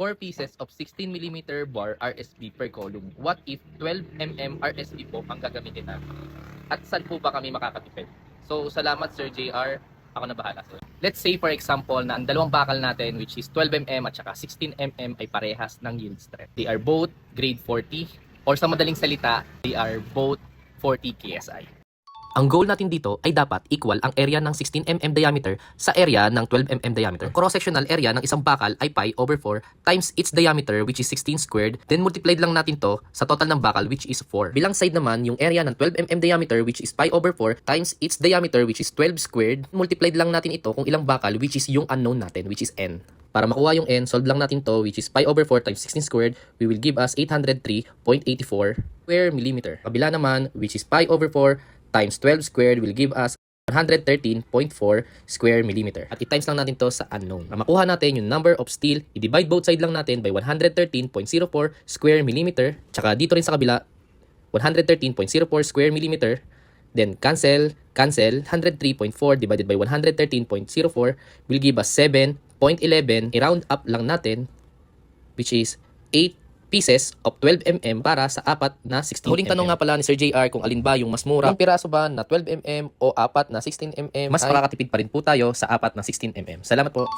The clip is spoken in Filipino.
4 pieces of 16mm bar RSB per column. What if 12mm RSB po ang gagamitin natin? At saan po ba kami makakatipid? So, salamat Sir JR. Ako na bahala sir. Let's say for example na ang dalawang bakal natin which is 12mm at saka 16mm ay parehas ng yield strength. They are both grade 40 or sa madaling salita, they are both 40 KSI. Ang goal natin dito ay dapat equal ang area ng 16mm diameter sa area ng 12mm diameter. Cross-sectional area ng isang bakal ay pi over 4 times its diameter which is 16 squared. Then multiplied lang natin to sa total ng bakal which is 4. Bilang side naman yung area ng 12mm diameter which is pi over 4 times its diameter which is 12 squared. Multiplied lang natin ito kung ilang bakal which is yung unknown natin which is n. Para makuha yung n, solve lang natin to which is pi over 4 times 16 squared, we will give us 803.84 square millimeter. Kabila naman, which is pi over 4 times 12 squared will give us 113.4 square millimeter. At i-times lang natin to sa unknown. Para makuha natin yung number of steel, i-divide both side lang natin by 113.04 square millimeter. Tsaka dito rin sa kabila, 113.04 square millimeter. Then cancel, cancel, 103.4 divided by 113.04 will give us 7.11. I-round up lang natin, which is 8 pieces of 12mm para sa apat na 16mm. Huling tanong nga pala ni Sir JR kung alin ba yung mas mura. Yung piraso ba na 12mm o apat na 16mm. Mas makakatipid pa rin po tayo sa apat na 16mm. Salamat po.